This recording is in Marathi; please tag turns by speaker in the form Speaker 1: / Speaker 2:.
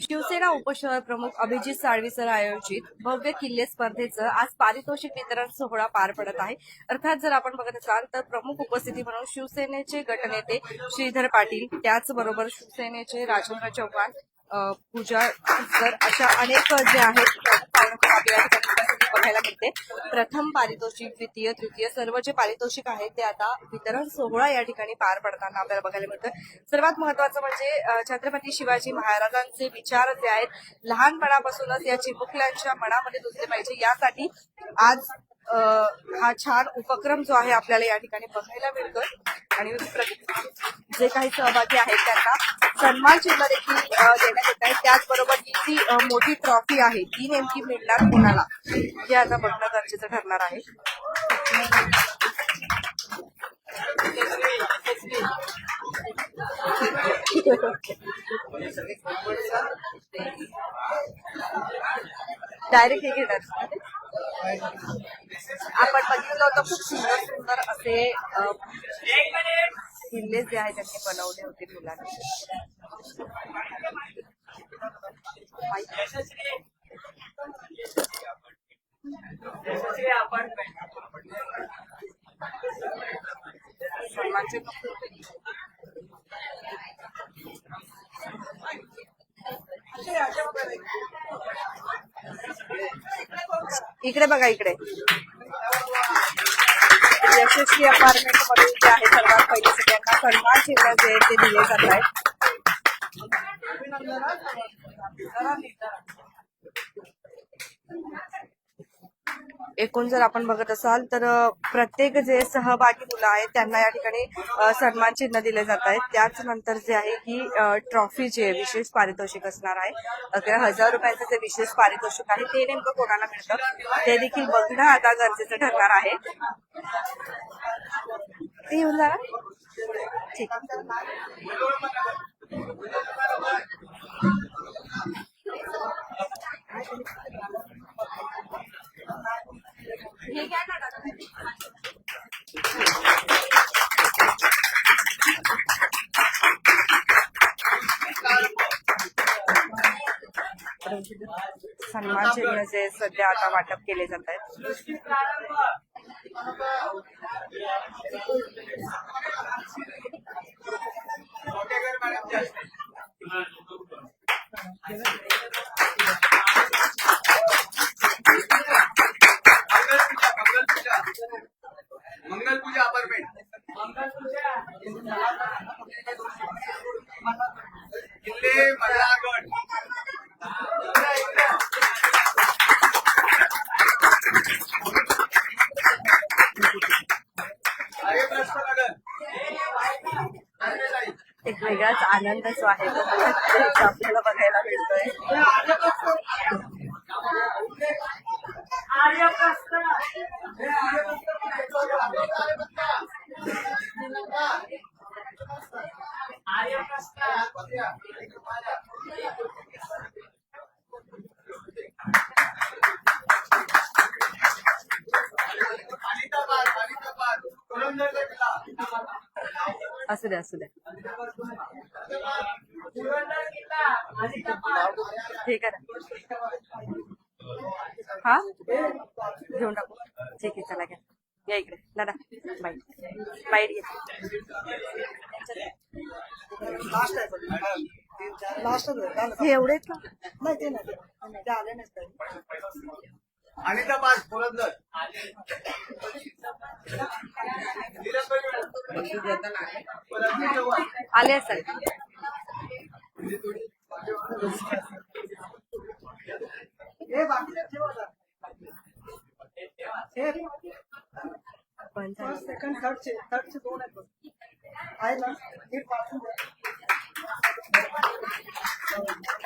Speaker 1: शिवसेना उपशहर प्रमुख अभिजित साळवी सर आयोजित भव्य किल्ले स्पर्धेचं आज पारितोषिक वितरण सोहळा पार पडत आहे. अर्थात जर आपण बघत असाल तर प्रमुख उपस्थिती म्हणून शिवसेनेचे गटनेते श्रीधर पाटील त्याचबरोबर शिवसेनेचे राजेंद्र चव्हाण पूजा सर अशा अनेक जे आहेत बघायला मिळते. प्रथम पारितोषिक द्वितीय तृतीय सर्व जे पारितोषिक आहेत ते आता वितरण सोहळा या ठिकाणी पार पडताना आपल्याला बघायला मिळतं सर्वात महत्वाचं म्हणजे छत्रपती शिवाजी महाराजांचे विचार जे आहेत लहानपणापासूनच या चिमुकल्यांच्या मनामध्ये दुसले पाहिजे. यासाठी आज हा छान उपक्रम जो आहे आपल्याला या ठिकाणी बघायला मिळतोय. आणि जे काही सहभागी आहेत त्यांना सन्मान चिन्ह देखील देण्यात येत आहे. त्याचबरोबर ही जी मोठी ट्रॉफी आहे ती नेमकी मिळणार कोणाला? हे आता बघणं गरजेचं ठरणार आहे. डायरेक्ट हे घेणार. आपण बघितलं होतं खूप सुंदर सुंदर असे किल्ले जे आहेत त्यांनी बनवले होते मुलांनी. सन्मानचे इकडे बघा इकडे. यशस्वी अपार्टमेंट मधून जे आहे सर्वात पहिले सगळ्यांना सन्मान चिन्ह जे आहे ते दिले जात आहे एकूण जर आपण बघत असाल तर प्रत्येक जे सहभागी मुलं आहेत त्यांना या ठिकाणी सन्मान चिन्ह दिले जात आहेत. त्याच नंतर जे आहे की ट्रॉफी जे आहे, विशेष पारितोषिक असणार आहे. अकरा हजार रुपयांचं जे विशेष पारितोषिक आहे ते नेमकं कोणाला मिळतं? ते देखील बघणं आता गरजेचं ठरणार आहे. ते येऊन जा ठीक हे घ्या ना दादा. सन्मान चिन्ह जे सध्या आता वाटप केले जात आहेत.
Speaker 2: मंगल पूजा अपार्टमेंट किल्ले मल्हारगड
Speaker 1: एक वेगळाच आनंद जो आहे तो आपल्याला बघायला मिळतोय.
Speaker 2: अनिताबाद
Speaker 1: असू द्या असू द्या ठीक आहे हा? घेऊन टाकू. ठीक आहे चला घ्या. या इकडे. दादा बाईट बाईट घ्या हे एवढेच का?
Speaker 2: अनिताबाद पुरंदर.
Speaker 1: आले असेल. पंचायत
Speaker 3: सेकंड थर्ड चे थर्ड चे दोन आहेत बघ. आहे ना? हे पाठवून द्या. ちょっと。